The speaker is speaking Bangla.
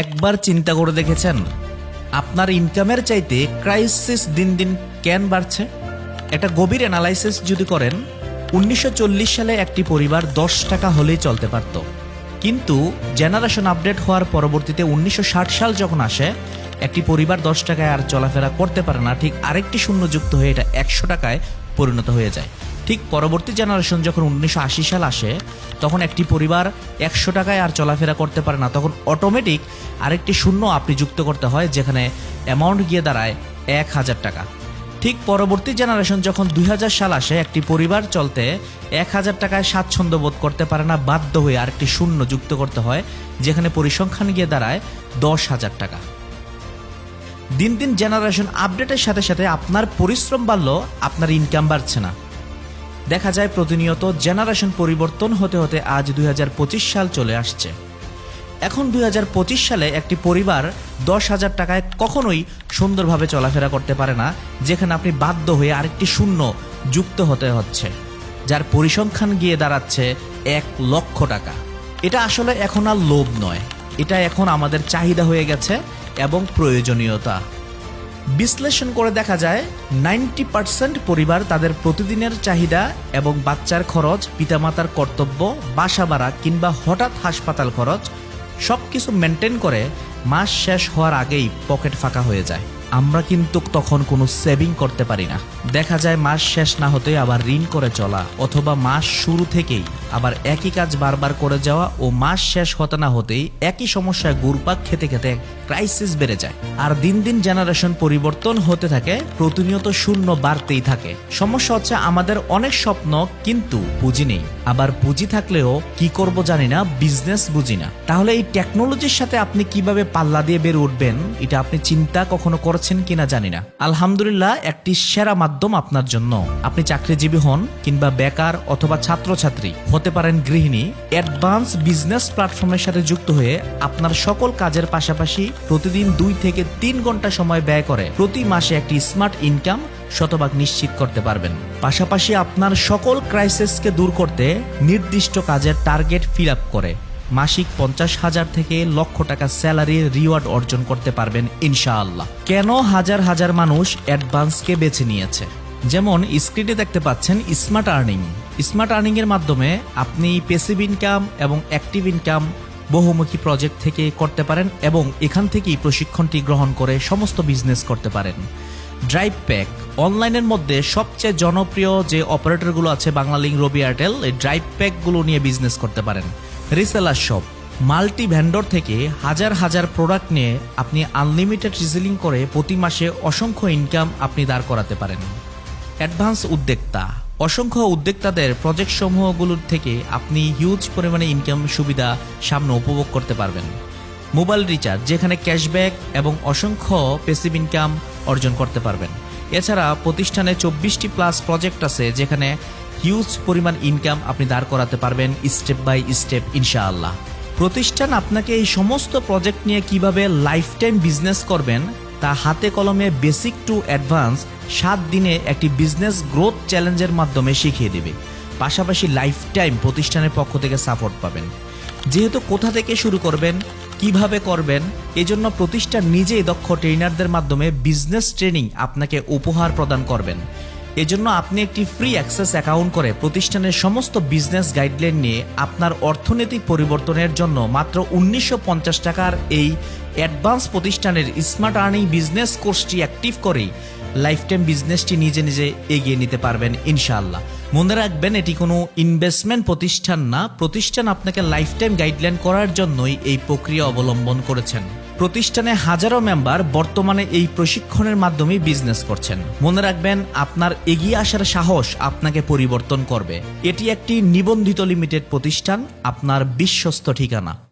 একবার চিন্তা করে দেখেছেন? আপনার ইনকামের চাইতে ক্রাইসিস দিন দিন কেন বাড়ছে? একটা গভীর অ্যানালাইসিস যদি করেন, উনিশশো চল্লিশ সালে একটি পরিবার দশ টাকা হলেই চলতে পারত। কিন্তু জেনারেশন আপডেট হওয়ার পরবর্তীতে উনিশশো ষাট সাল যখন আসে, একটি পরিবার দশ টাকায় আর চলাফেরা করতে পারে না, ঠিক আরেকটি শূন্য যুক্ত হয়ে এটা একশো টাকায় পরিণত হয়ে যায়। ঠিক পরবর্তী জেনারেশন যখন উনিশশো আশি সাল আসে, তখন একটি পরিবার একশো টাকায় আর চলাফেরা করতে পারে না। তখন অটোমেটিক আরেকটি শূন্য আপনি যুক্ত করতে হয়, যেখানে অ্যামাউন্ট গিয়ে দাঁড়ায় এক হাজার টাকা। ঠিক পরবর্তী জেনারেশন যখন দুই হাজার সাল আসে, একটি পরিবার চলতে এক হাজার টাকায় স্বাচ্ছন্দ্য বোধ করতে পারে না, বাধ্য হয়ে আরেকটি শূন্য যুক্ত করতে হয়, যেখানে পরিসংখ্যান গিয়ে দাঁড়ায় দশ হাজার টাকা। দিন দিন জেনারেশন আপডেটের সাথে সাথে আপনার পরিশ্রম বাড়লেও আপনার ইনকাম বাড়ছে না। দেখা যায় প্রতিনিয়ত জেনারেশন পরিবর্তন হতে হতে আজ দুই হাজার পঁচিশ সাল চলে আসছে। এখন দুই হাজার পঁচিশ সালে একটি পরিবার দশ হাজার টাকায় কখনোই সুন্দরভাবে চলাফেরা করতে পারে না, যেখানে আপনি বাধ্য হয়ে আরেকটি শূন্য যুক্ত হতে হচ্ছে, যার পরিসংখ্যান গিয়ে দাঁড়াচ্ছে এক লক্ষ টাকা। এটা আসলে এখন আর লোভ নয়, এটা এখন আমাদের চাহিদা হয়ে গেছে এবং প্রয়োজনীয়তা। বিশ্লেষণ করে দেখা যায়, নাইনটি পার্সেন্ট পরিবার তাদের প্রতিদিনের চাহিদা এবং বাচ্চার খরচ, পিতামাতার কর্তব্য, বাসা ভাড়া কিংবা হঠাৎ হাসপাতাল খরচ সব কিছু মেনটেন করে মাস শেষ হওয়ার আগেই পকেট ফাঁকা হয়ে যায়। আমরা কিন্তু তখন কোনো সেভিং করতে পারি না। দেখা যায় মাস শেষ না হতে আবার ঋণ করে চলা, অথবা মাস শুরু থেকেই আবার একই কাজ বারবার করে যাওয়া ও মাস শেষ হতে না হতেই একই সমস্যায় ঘুরপাক খেতে খেতে ক্রাইসিস বেড়ে যায়। আর দিন দিন জেনারেশন পরিবর্তন হতে থাকে, প্রতিনিয়ত শূন্য বাড়তেই থাকে। সমস্যা হচ্ছে আমাদের অনেক স্বপ্ন কিন্তু পুঁজি নেই। আবার পুঁজি থাকলেও কি করব জানি না বিজনেস বুঝি না। তাহলে এই টেকনোলজির সাথে আপনি কীভাবে পাল্লা দিয়ে বের উঠবেন, এটা আপনি চিন্তা কখনো করেছেন? কিনা জানি না। আলহামদুলিল্লাহ, একটি সেরা মাধ্যম আপনার জন্য। আপনি চাকরিজীবী হন কিংবা বেকার অথবা ছাত্রছাত্রী, হতে পারেন গৃহিণী অ্যাডভান্স বিজনেস প্ল্যাটফর্মের সাথে যুক্ত হয়ে আপনার সকল কাজের পাশাপাশি প্রতিদিন দুই থেকে তিন ঘণ্টা সময় ব্যয় করে প্রতি মাসে একটি স্মার্ট ইনকাম শতভাগ নিশ্চিত করতে পারবেন। পাশাপাশি আপনার সকল ক্রাইসিসকে দূর করতে নির্দিষ্ট কাজের টার্গেট ফিল আপ করে। মাসিক পঞ্চাশ হাজার থেকে লক্ষ টাকা স্যালারির রিওয়ার্ড অর্জন করতে পারবেন ইনশাআল্লাহ। কেন হাজার হাজার মানুষ অ্যাডভান্সকে বেছে নিয়েছে? যেমন, স্ক্রিনে দেখতে পাচ্ছেন স্মার্ট আর্নিং। স্মার্ট আর্নিং এর মাধ্যমে আপনি পেসিভ ইনকাম এবং অ্যাক্টিভ ইনকাম বহুমুখী প্রজেক্ট থেকে করতে পারেন এবং এখান থেকেই প্রশিক্ষণটি গ্রহণ করে সমস্ত বিজনেস করতে পারেন। ড্রাইভ প্যাক অনলাইনের মধ্যে সবচেয়ে জনপ্রিয় যে অপারেটরগুলো আছে বাংলালিংক রবি এয়ারটেল এই ড্রাইভ প্যাকগুলো নিয়ে বিজনেস করতে পারেন। রিসেলার শপ মাল্টি ভ্যান্ডর থেকে হাজার হাজার প্রোডাক্ট নিয়ে আপনি আনলিমিটেড রিসেলিং করে প্রতি মাসে অসংখ্য ইনকাম আপনি দাঁড় করাতে পারেন। অ্যাডভান্স উদ্যোক্তা. অসংখ্য উদ্যোক্তাদের প্রজেক্ট সমূহগুলোর থেকে আপনি হিউজ পরিমাণে ইনকাম সুবিধা সামনে উপভোগ করতে পারবেন। মোবাইল রিচার্জ, যেখানে ক্যাশব্যাক এবং অসংখ্য পেসিভ ইনকাম অর্জন করতে পারবেন। এছাড়া প্রতিষ্ঠানে চব্বিশটি প্লাস প্রজেক্ট আছে, যেখানে হিউজ পরিমাণ ইনকাম আপনি দাঁড় করাতে পারবেন স্টেপ বাই স্টেপ ইনশাআল্লাহ। প্রতিষ্ঠান আপনাকে এই সমস্ত প্রজেক্ট নিয়ে কীভাবে লাইফ টাইম বিজনেস করবেন, তা হাতে কলমে বেসিক টু অ্যাডভান্স সাত দিনে একটি বিজনেস গ্রোথ চ্যালেঞ্জের মাধ্যমে শিখিয়ে দেবে। পাশাপাশি লাইফ টাইম প্রতিষ্ঠানের পক্ষ থেকে সাপোর্ট পাবেন। যেহেতু কোথা থেকে শুরু করবেন? কীভাবে করবেন? এজন্য প্রতিষ্ঠান নিজেই দক্ষ ট্রেনারদের মাধ্যমে বিজনেস ট্রেনিং আপনাকে উপহার প্রদান করবেন। এজন্য আপনি একটি ফ্রি অ্যাক্সেস অ্যাকাউন্ট করে প্রতিষ্ঠানের সমস্ত বিজনেস গাইডলাইন নিয়ে আপনার অর্থনৈতিক পরিবর্তনের জন্য মাত্র উনিশশো পঞ্চাশ টাকার এই অ্যাডভান্স প্রতিষ্ঠানের স্মার্ট আর্নিং বিজনেস কোর্সটি অ্যাক্টিভ করেই লাইফ টাইম বিজনেসটি নিজে নিজে এগিয়ে নিতে পারবেন ইনশাআল্লাহ। মনে রাখবেন, এটি কোনো ইনভেস্টমেন্ট প্রতিষ্ঠান না, প্রতিষ্ঠান আপনাকে লাইফ টাইম গাইডলাইন করার জন্যই এই প্রক্রিয়া অবলম্বন করেছেন। প্রতিষ্ঠানে হাজারো মেম্বার বর্তমানে এই প্রশিক্ষণের মাধ্যমে বিজনেস করছেন। মনে রাখবেন, আপনার এগিয়ে আসার সাহস আপনাকে পরিবর্তন করবে। এটি একটি নিবন্ধিত লিমিটেড প্রতিষ্ঠান, আপনার বিশ্বস্ত ঠিকানা।